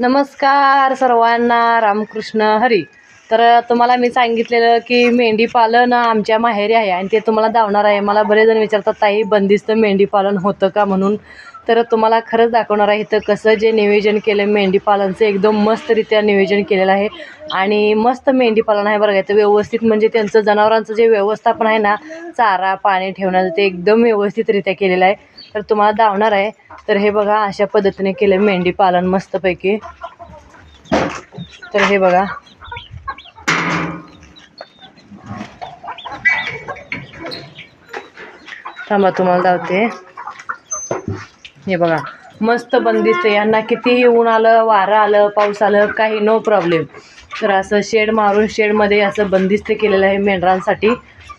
नमस्कार सर्वांना रामकृष्ण हरी. तर तुम्हाला मी सांगितलेलं की मेंढी पालन आमच्या माहेरी आहे आणि ते तुम्हाला धावणार आहे. मला बरेच जण विचारतात ताई बंदिस्त मेंढी पालन होतं का म्हणून? तर तुम्हाला खरंच दाखवणार आहे इथं कसं जे नियोजन केलं मेंढी पालनचं एकदम मस्तरित्या नियोजन केलेलं आहे. आणि मस्त मेंढी पालन आहे बरं इथं व्यवस्थित म्हणजे त्यांचं जनावरांचं जे व्यवस्थापन आहे ना चारा पाणी ठेवण्याचं ते एकदम व्यवस्थितरित्या केलेलं आहे. तर तुम्हाला धावणार आहे. तर हे बघा अशा पद्धतीने केलं मेंढी पालन मस्तपैकी. तर हे बघा. थांबा तुम्हाला धावते. हे बघा मस्त बंदिस्त यांना कितीही ऊन आलं वारं आलं पाऊस आलं काही नो प्रॉब्लेम तर असं शेड मारून शेडमध्ये असं बंदिस्त केलेलं आहे मेंढरांसाठी.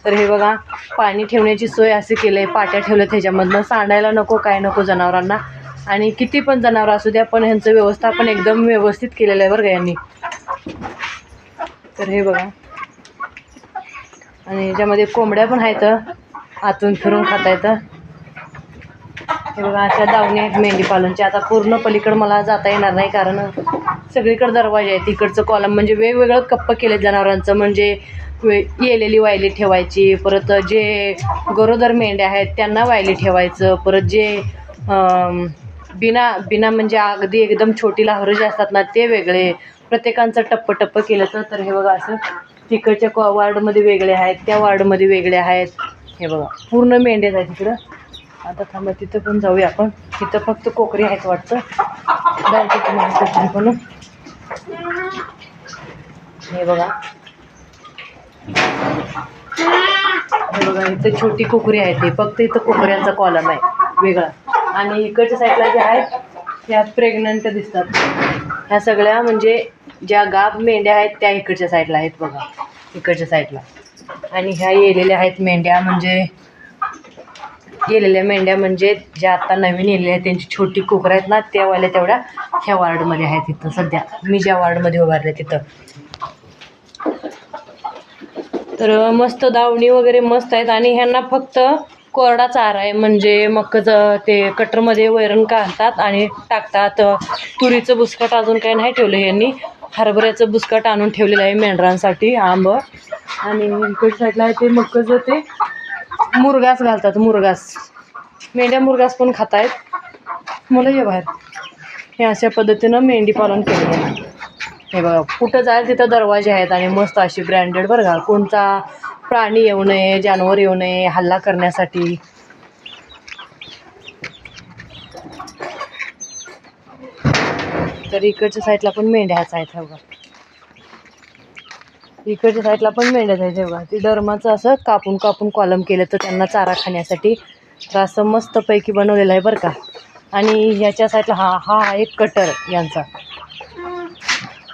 तर हे बघा पाणी ठेवण्याची सोय अशी केलं आहे. पाट्या ठेवल्या त्याच्यामधनं सांडायला नको काय नको जनावरांना. आणि किती पण जनावरं असू द्या पण ह्यांचं व्यवस्थापन एकदम व्यवस्थित केलेलं आहे बरं का यांनी. तर हे बघा. आणि ह्याच्यामध्ये कोंबड्या पण आहेत. आतून फिरून खाता येतं. हे बघा अशा दावणी आहेत मेंढीपालनचे आता पूर्ण पलीकडं मला जाता येणार नाही कारण सगळीकडं दरवाजे आहेत. तिकडचं कॉलम म्हणजे वेगवेगळं कप्प केले जनावरांचं. म्हणजे वे येलेली वायली ठेवायची परत जे गरोदर मेंढ्या आहेत त्यांना वायली ठेवायचं. परत जे बिना बिना म्हणजे अगदी एकदम छोटी लाहोरं जे असतात ना ते वेगळे. प्रत्येकांचं टप्प टप्प केलं तर तर हे बघा असं तिकडच्या कॉ वार्डमध्ये वेगळे आहेत त्या वार्डमध्ये वेगळे आहेत. हे बघा पूर्ण मेंढ्याच आहेत तिकडं आता थांबा तिथं पण जाऊया आपण. तिथं फक्त कोकरी आहेत वाटतं. तुम्हाला पण. हे बघा. हे बघा इथं छोटी कोकरी आहे ते. फक्त इथं कोकऱ्यांचा कॉलम आहे. वेगळा. आणि इकडच्या साईडला जे आहेत ह्या प्रेग्नंट दिसतात. ह्या सगळ्या म्हणजे ज्या गाभ मेंढ्या आहेत त्या इकडच्या साईडला आहेत बघा. इकडच्या साईडला आणि ह्या येलेल्या आहेत मेंढ्या म्हणजे गेलेल्या मेंढ्या म्हणजे ज्या आता नवीन येलेल्या आहेत त्यांची छोटी कोकरं आहेत ना त्यावाल्या तेवढ्या ह्या वार्डमध्ये आहेत तिथं सध्या. मी ज्या वार्डमध्ये उभारले तिथं. तर मस्त दावणी वगैरे मस्त आहेत आणि ह्यांना फक्त कोरडा चारा आहे. म्हणजे मक्कचं ते कटरमध्ये वैरण काढतात आणि टाकतात. तुरीचं बुसकट अजून काही नाही ठेवलं यांनी हरभऱ्याचं बुसकट आणून ठेवलेलं आहे मेंढरांसाठी आंब. आणि इकडच्या साईडला आहे ते मक्कचं ते मुरगास घालतात मुरगास. मेंढ्या मुरगास पण खात आहेत मुलं ये बाहेर. हे अशा पद्धतीनं मेंढी पालन केलं आहे हे बघा कुठं जाईल तिथं दरवाजे आहेत आणि मस्त अशी ब्रँडेड बरं का. कोणता प्राणी येऊ नये जानवर येऊ नये हल्ला करण्यासाठी. तर इकडच्या साईडला पण मेंढ्याच आहेत हे बघा. इकडच्या साईडला पण मेंढ्या आहेत हे बघा. ती डरमाचं असं कापून कापून कॉलम केलं तर त्यांना चारा खाण्यासाठी. तर असं मस्तपैकी बनवलेलं आहे बरं का. आणि ह्याच्या साईडला हा हा आहे कटर यांचा.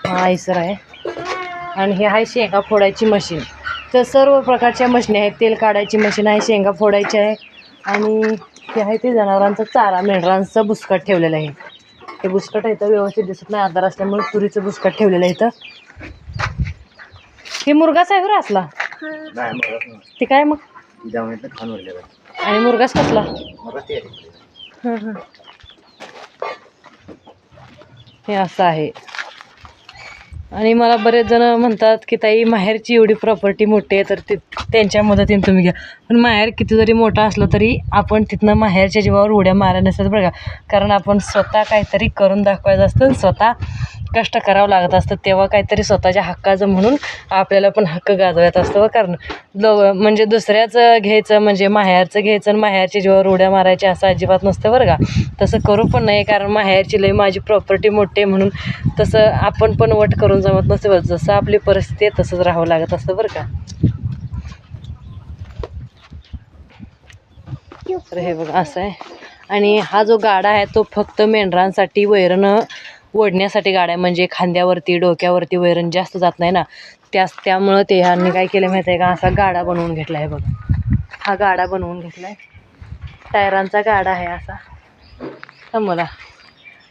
हा आयसर आहे. आणि हे आहे शेंगा फोडायची मशीन तर सर्व प्रकारच्या मशीनी आहेत. तेल काढायची मशीन आहे शेंगा फोडायची आहे. आणि हे आहे ते जनावरांचा चारा मेंढरांचं बुसकट ठेवलेलं आहे. ते बुसकट आहे इथं व्यवस्थित दिसत नाही. आधार असल्यामुळे तुरीचं बुसकट ठेवलेलं आहे इथं. हे मुरगाच आहे बरं असला. नाही मग ते काय मग? जाऊन येतं खाऊन वरले आणि मुरगास कसला? मग ते हं, हं. हे असं आहे. आणि मला बरेच जण म्हणतात की ताई माहेरची एवढी प्रॉपर्टी मोठी आहे तर ती त्यांच्या मदतीने तुम्ही घ्या. पण माहेर किती जरी मोठा असलं तरी आपण तिथनं माहेरच्या जीवावर उड्या मारा नसतात बरं का. कारण आपण स्वतः काहीतरी करून दाखवायचं असतं आणि स्वतः कष्ट करावं लागत असतं तेव्हा काहीतरी स्वतःच्या हक्काचं म्हणून आपल्याला पण हक्क गाजवत असतं व कारण लो म्हणजे दुसऱ्याचं घ्यायचं म्हणजे माहेरचं घ्यायचं आणि माहेरच्या जीवावर उड्या मारायच्या असं अजिबात नसतं बरं का. तसं करू पण नाही कारण माहेरची लई माझी प्रॉपर्टी मोठी आहे म्हणून तसं आपण पण वट करून जमत नसते बरं. जसं आपली परिस्थिती आहे तसंच राहावं लागत असतं बरं का. तर हे बघा असं आहे. आणि हा जो गाडा आहे तो फक्त मेंढरांसाठी वैरण ओढण्यासाठी गाड्या म्हणजे खांद्यावरती डोक्यावरती वैरण जास्त जात नाही ना. त्यास त्यामुळं ते ह्यांनी काय केलं माहिती आहे का? असा गाडा बनवून घेतला आहे बघा. हा गाडा बनवून घेतला आहे टायरांचा गाडा आहे असा. तर मला.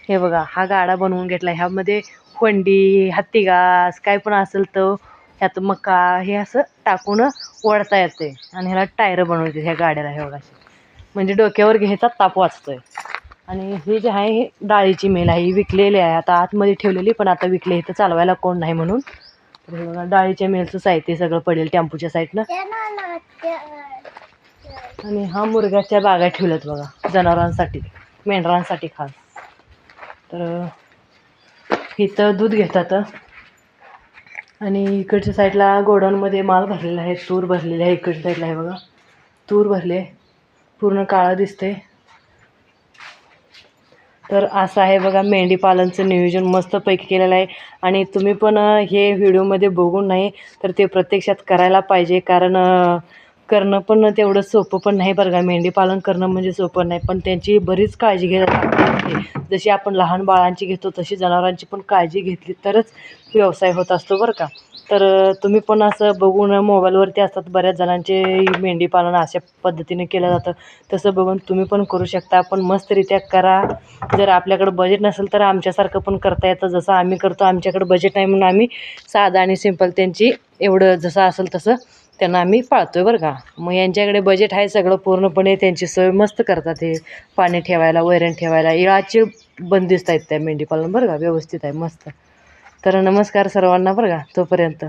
हे बघा हा गाडा बनवून घेतला आहे ह्यामध्ये कोंडी हत्तीगास काय पण असेल तर ह्यात मका हे असं टाकून ओढता येते आणि ह्याला टायर बनवते ह्या गाड्याला हे बघा. म्हणजे डोक्यावर घ्यायचा ताप वाचतोय. आणि हे जे आहे हे डाळीची मेल आहे ही विकलेली आहे. आता आतमध्ये ठेवलेली पण आता विकले. इथं चालवायला कोण नाही म्हणून. तर हे बघा डाळीच्या मेलचं साहित्य सगळं पडेल टेम्पूच्या साईडनं आणि हा मुरगाच्या बागा ठेवल्यात बघा जनावरांसाठी मेंढरांसाठी खास. तर इथं दूध घेतात. आणि इकडच्या साईडला गोडाऊनमध्ये माल भरलेला आहे तूर भरलेली आहे इकडच्या साईडला आहे बघा. तूर भरले. पूर्ण काळं दिसते तर असं आहे बघा मेंढीपालनचं नियोजन मस्तपैकी केलेलं आहे. आणि तुम्ही पण हे व्हिडिओमध्ये बघून नाही तर ते प्रत्यक्षात करायला पाहिजे. कारण करणं पण तेवढं सोपं पण नाही बरं का. मेंढीपालन करणं म्हणजे सोपं नाही. पण त्यांची बरीच काळजी घ्यायला लागते. जशी आपण लहान बाळांची घेतो तशी जनावरांची पण काळजी घेतली तरच व्यवसाय होत असतो बरं का. तर तुम्ही पण असं बघून मोबाईलवरती असतात बऱ्याच जणांचे मेंढीपालन अशा पद्धतीने केलं जातं. तसं बघून तुम्ही पण करू शकता. पण मस्तरित्या करा. जर आपल्याकडं बजेट नसेल तर आमच्यासारखं पण करता येतं. जसं आम्ही करतो आमच्याकडं बजेट नाही म्हणून आम्ही साधा आणि सिंपल त्यांची एवढं जसं असेल तसं त्यांना आम्ही पाळतो आहे बरं का. मग यांच्याकडे बजेट आहे सगळं पूर्णपणे त्यांची सोय मस्त करतात हे पाणी ठेवायला वैरण ठेवायला. इळाचे बंदिस्त आहेत त्या मेंढीपालन बरं का व्यवस्थित आहे मस्त. तर नमस्कार सर्वांना बरं का तोपर्यंत.